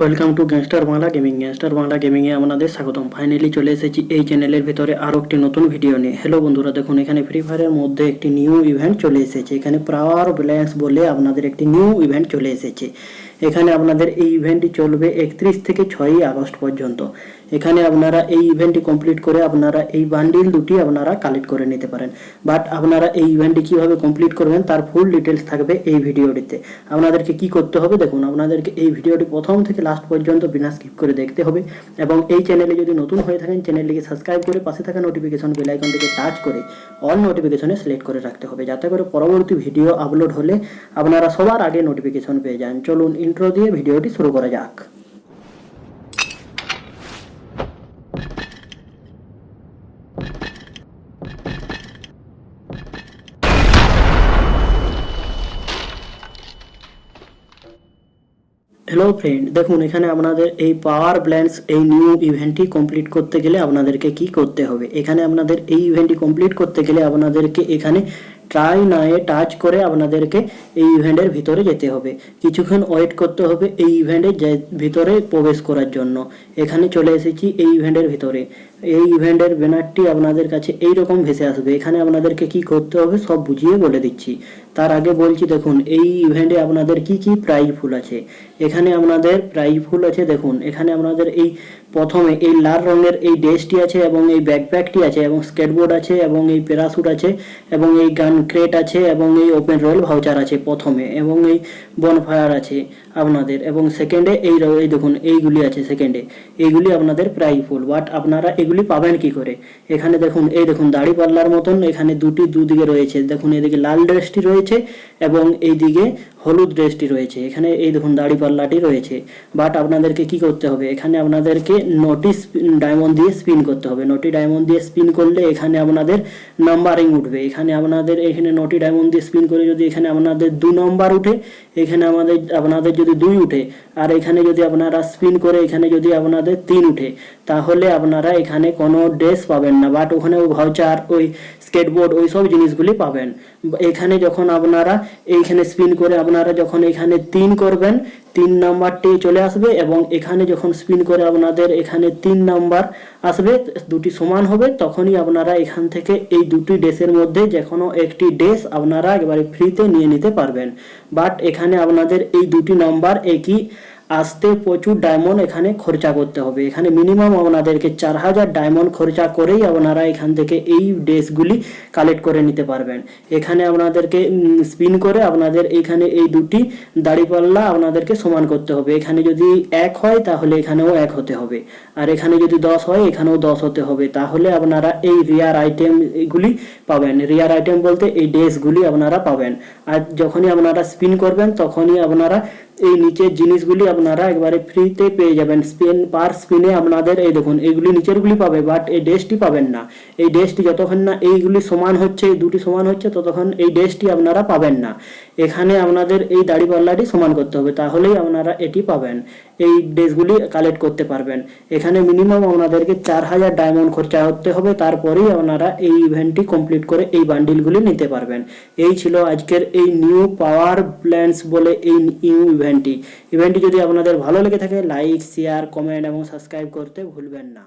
Welcome to gangster Bangla gaming gangster Bangla গেমিংয়ে আমাদের স্বাগতম। Finally চলে এসেছি এই চ্যানেলের ভিতরে আরও একটি নতুন ভিডিও নিয়ে। হ্যালো বন্ধুরা, দেখুন, এখানে ফ্রি ফায়ারের মধ্যে একটি নিউ ইভেন্ট চলে এসেছে। এখানে প্রাওয়ার ব্যালেন্স বলে আপনাদের একটি নিউ ইভেন্ট চলে এসেছে। এখানে আপনাদের এই ইভেন্টটি চলবে একত্রিশ থেকে ছয়ই আগস্ট পর্যন্ত। এখানে আপনারা এই ইভেন্টটি কমপ্লিট করে আপনারা এই বান্ডিল দুটি আপনারা কালেক্ট করে নিতে পারেন। বাট আপনারা এই ইভেন্টটি কীভাবে কমপ্লিট করবেন তার ফুল ডিটেলস থাকবে এই ভিডিওটিতে আপনাদেরকে কি করতে হবে? দেখুন, আপনাদেরকে এই ভিডিওটি প্রথম থেকে লাস্ট পর্যন্ত বিনা স্কিপ করে দেখতে হবে। এবং এই চ্যানেলে যদি নতুন হয়ে থাকেন চ্যানেলটিকে সাবস্ক্রাইব করে পাশে থাকা নোটিফিকেশন বেল আইকনটিকে টাচ করে অল নোটিফিকেশনে সিলেক্ট করে রাখতে হবে। যাতে করে পরবর্তী ভিডিও আপলোড হলে আপনারা সবার আগে নোটিফিকেশন পেয়ে যান। চলুন ইন্ট্রো দিয়ে ভিডিওটি শুরু করা যাক। হ্যালো ফ্রেন্ড দেখুন, এখানে আপনাদের এই পাওয়ার ব্ল্যান্স এই নিউ ইভেন্টটি কমপ্লিট করতে গেলে আপনাদেরকে কি করতে হবে? এখানে আপনাদের এই ইভেন্টটি কমপ্লিট করতে গেলে আপনাদেরকে এখানে ট্রাই নায়ে টাচ করে আপনাদেরকে এই ইভেন্টের ভিতরে যেতে হবে। কিছুক্ষণ ওয়েট করতে হবে এই ইভেন্টের ভিতরে প্রবেশ করার জন্য। এখানে চলে এসেছি এই ইভেন্টের ভিতরে। এই ইভেন্টের ব্যানারটি আপনাদের কাছে এই রকম ভেসে আসবে। এখানে আপনাদেরকে কি করতে হবে সব বুঝিয়ে বলে দিচ্ছি। তার আগে বলছি, দেখুন, এই ইভেন্টে আপনাদের কি কি প্রাইজ ফুল আছে। এখানে আপনাদের প্রাইজ ফুল আছে, দেখুন, এখানে আপনাদের এই প্রথমে এই লাল রঙের এই ড্রেসটি আছে এবং এই ব্যাকপ্যাকটি আছে এবং স্কেটবোর্ড আছে এবং এই প্যারাশুট আছে এবং এই গান ক্রেট আছে এবং এই ওপেন রয়েল ভাউচার আছে প্রথমে এবং এই বনফায়ার আছে আপনাদের এবং সেকেন্ডে এই দেখুন, এইগুলি আছে সেকেন্ডে এইগুলি আপনাদের প্রাইজ ফুল বাট আপনারা এগুলি পাবেন কি করে? এখানে দেখুন, এই দেখুন দাড়ি পাল্লার মতন, এখানে দুটি দুদিকে রয়েছে। দেখুন, এদিকে লাল ড্রেসটি রয়েছে এবং এইদিকে হলুদ ড্রেসটি রয়েছে। এখানে এই দেখুন দাড়ি পাল্লাটি রয়েছে। বাট আপনাদেরকে কি করতে হবে? এখানে আপনাদেরকে নোটিস ডায়মন্ড দিয়ে স্পিন করতে হবে। নটি ডায়মন্ড দিয়ে স্পিন করলে এখানে আপনাদের নাম্বারিং উঠবে। এখানে আপনাদের, এখানে নটি ডায়মন্ড দিয়ে স্পিন করে যদি এখানে আপনাদের দু নম্বর উঠে, এখানে আমাদের, আপনাদের যদি দুই উঠে, আর এখানে যদি আপনারা স্পিন করে এখানে যদি আপনাদের তিন উঠে, তাহলে আপনারা এখানে কোনো ড্রেস পাবেন না বাট ওখানে ওই ভাউচার ওই স্কেটবোর্ড ওই সব জিনিসগুলি পাবেন। এখানে যখন আপনারা এইখানে স্পিন করে আপনারা যখন এখানে তিন করবেন, তিন নাম্বারটি চলে আসবে এবং এখানে যখন স্পিন করে আপনাদের এখানে তিন নাম্বার আসবে, দুটি সমান হবে, তখনই আপনারা এখান থেকে এই দুটি ড্রেসের মধ্যে যে কোনো একটি ড্রেস আপনারা একেবারে ফ্রিতে নিয়ে নিতে পারবেন। বাট এখানে আপনাদের এই দুটি নাম্বার একই আসতে প্রচুর ডায়মন্ড এখানে খরচা করতে হবে। এখানে মিনিমাম আপনাদেরকে চার হাজার ডায়মন্ড খরচা করেই আপনারা এখান থেকে এই ড্রেসগুলি কালেক্ট করে নিতে পারবেন। এখানে আপনাদেরকে স্পিন করে আপনাদের এইখানে এই দুটি দাড়িপাল্লা আপনাদেরকে সমান করতে হবে। এখানে যদি এক হয়, তাহলে এখানেও এক হতে হবে। আর এখানে যদি দশ হয়, এখানেও দশ হতে হবে। তাহলে আপনারা এই রিয়ার আইটেম এগুলি পাবেন। রিয়ার আইটেম বলতে এই ড্রেসগুলি আপনারা পাবেন। আর যখনই আপনারা স্পিন করবেন, তখনই আপনারা এই নিচের জিনিসগুলি আপনারা একবারে ফ্রিতে পেয়ে যাবেন। স্পিন পার স্পিনে আপনাদের, এই দেখুন, এইগুলি নিচেরগুলি পাবে বাট এই ড্রেসটি পাবেন না। এই ড্রেসটি যতক্ষণ না এইগুলি সমান হচ্ছে, এই দুটি সমান হচ্ছে, ততক্ষণ এই ড্রেসটি আপনারা পাবেন না। এখানে আপনাদের এই দাড়িপাল্লাটি সমান করতে হবে, তাহলেই আপনারা এটি পাবেন। এই ড্রেসগুলি কালেক্ট করতে পারবেন। এখানে মিনিমাম আপনাদেরকে চার হাজার ডায়মন্ড খরচা করতে হবে, তারপরেই আপনারা এই ইভেন্টটি কমপ্লিট করে এই বান্ডিলগুলি নিতে পারবেন। এই ছিল আজকের এই নিউ পাওয়ার প্ল্যান্স বলে এই নিউ ইভেন্টটি ইভেন্টটি যদি আপনাদের ভালো লেগে থাকে লাইক শেয়ার কমেন্ট এবং সাবস্ক্রাইব করতে ভুলবেন না।